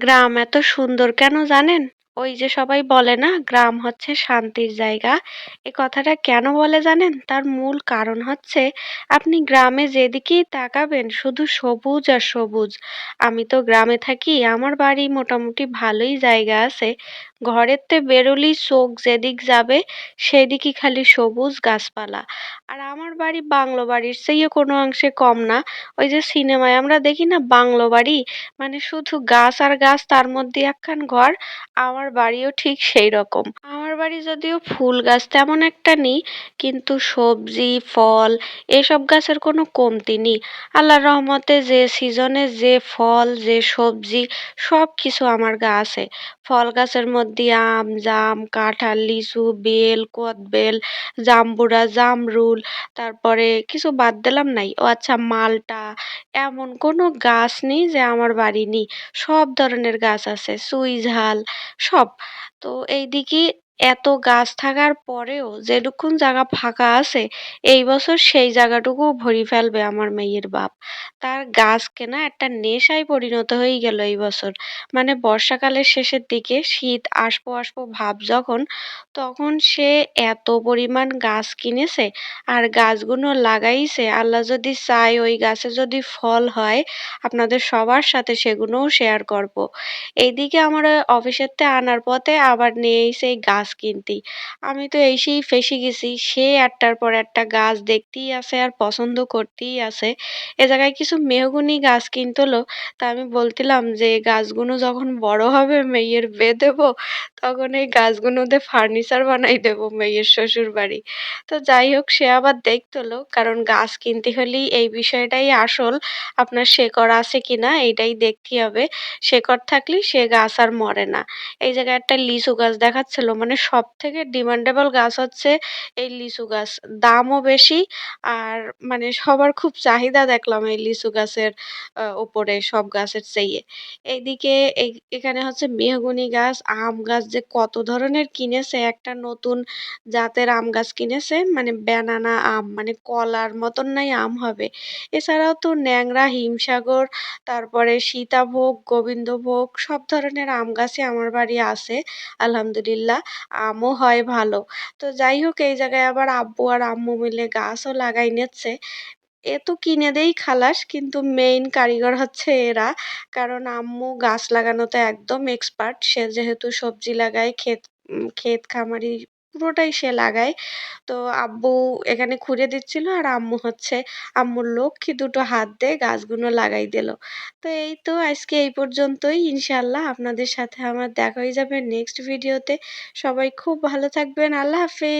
গ্রাম এত সুন্দর কেন জানেন? ওই যে সবাই বলে না গ্রাম হচ্ছে শান্তির জায়গা। এ কথাটা কেন বলে জানেন? তার মূল কারণ হচ্ছে আপনি গ্রামে যেদিকেই তাকাবেন শুধু সবুজ আর সবুজ। আমি তো গ্রামে থাকি, আমার বাড়ি মোটামুটি ভালোই জায়গা আছে। ঘরের তে বেরোলেই চোখ যেদিক যাবে সেদিকই খালি সবুজ গাছপালা। আর আমার বাড়ি বাংলো বাড়ির চেয়ে কোনো অংশে কম না। ওই যে সিনেমায় আমরা দেখি না বাংলো বাড়ি মানে শুধু গাছ আর গাছ তার মধ্যে একখান ঘর আমার বাড়িও ঠিক সেই রকম। আমার বাড়ি যদিও ফুল গাছ তেমন একটা নেই, কিন্তু সবজি, ফল, এসব গাছের কোনো কমতি নেই। আল্লাহর রহমতে যে সিজনে যে ফল, যে সবজি সব কিছু আমার গাছে ফল গাছের মধ্যে আম, জাম, কাঁঠাল, লিচু, বেল, কদবেল, জাম্বুরা, জামরুল, তারপরে কিছু বাদ দিলাম নাই। ও আচ্ছা মালটা, এমন কোনো গাছ নেই যে আমার বাড়ি নেই। সব ধরনের গাছ আছে সুই ঝাল সব। তো এইদিকে এত গাছ থাকার পরেও যেটুকুন জায়গা ফাঁকা আছে, এই বছর সেই জায়গাটুকু ভরি ফেলবে আমার মেয়ের বাপ। তার গাছ কেনা একটা নেশায় পরিণত হয়ে গেল এই বছর। মানে বর্ষাকালের শেষের দিকে শীত আসব আসব ভাব যখন, তখন সে এত পরিমাণ গাছ কিনেছে আর গাছগুলো লাগাইছে। আল্লাহ যদি চায় ওই গাছে যদি ফল হয়, আপনাদের সবার সাথে সেগুলোও শেয়ার করব। এইদিকে আমার অফিসের আনার পথে আবার নিয়ে এসে গাছ কিনতি। আমি তো এসেই ফেঁসে গেছি। সে একটার পর একটা গাছ দেখতেই আছে আর পছন্দ করতেই আছে এ জায়গায় কিছু মেহগুনি গাছ কিনতলো। তা আমি বলছিলাম যে গাছগুলো যখন বড় হবে মেয়ের বিয়ে দেবো, তখন এই গাছগুলোতে ফার্নিচার বানাই দেবো মেয়ের শ্বশুর বাড়ি তো যাই হোক, সে আবার দেখতলো, কারণ গাছ কিনতে হলেই এই বিষয়টাই আসল। আপনার শেকড় আছে কিনা এইটাই দেখতে হবে। শেকড় থাকলে সে গাছ আর মরে না। এই জায়গায় একটা লিচু গাছ দেখাচ্ছিল মানে সব থেকে ডিমান্ডেবল গাছ হচ্ছে এই লিচু গাছ। দামও বেশি আর মানে সবার খুব চাহিদা দেখলাম এই লিচু গাছের ওপরে সব গাছের চেয়ে। এইদিকে এই, এখানে হচ্ছে মেহগনি গাছ, আম গাছ যে কত ধরনের কিনেছে, একটা নতুন জাতের আম গাছ কিনেছে মানে ব্যানানা আম মানে কলার মতন নাই আম হবে। এছাড়াও তো ন্যাংরা, হিমসাগর, তারপরে সীতাভোগ, গোবিন্দভোগ, সব ধরনের আম গাছই আমার বাড়ি আছে, আলহামদুলিল্লাহ। আমও হয় ভালো। তো যাই হোক, এই জায়গায় আবার আব্বু আর আম্মু মিলে গাছও লাগাই নিচ্ছে। এ তো কিনে দেই খালাস, কিন্তু মেইন কারিগর হচ্ছে এরা। কারণ আম্মু গাছ লাগানোতে একদম এক্সপার্ট সে যেহেতু সবজি লাগায়, ক্ষেত ক্ষেত খামারি পুরোটাই সে লাগায়। তো আব্বু এখানে খুঁড়ে দিচ্ছিল আর আম্মু হচ্ছে আম্মুর লক্ষ্মী দুটো হাত দিয়ে গাছগুলো লাগাই দিল। তো এই তো আজকে এই পর্যন্তই। ইনশাল্লাহ আপনাদের সাথে আমার দেখা হয়ে যাবে নেক্সট ভিডিওতে। সবাই খুব ভালো থাকবেন। আল্লাহ হাফেজ।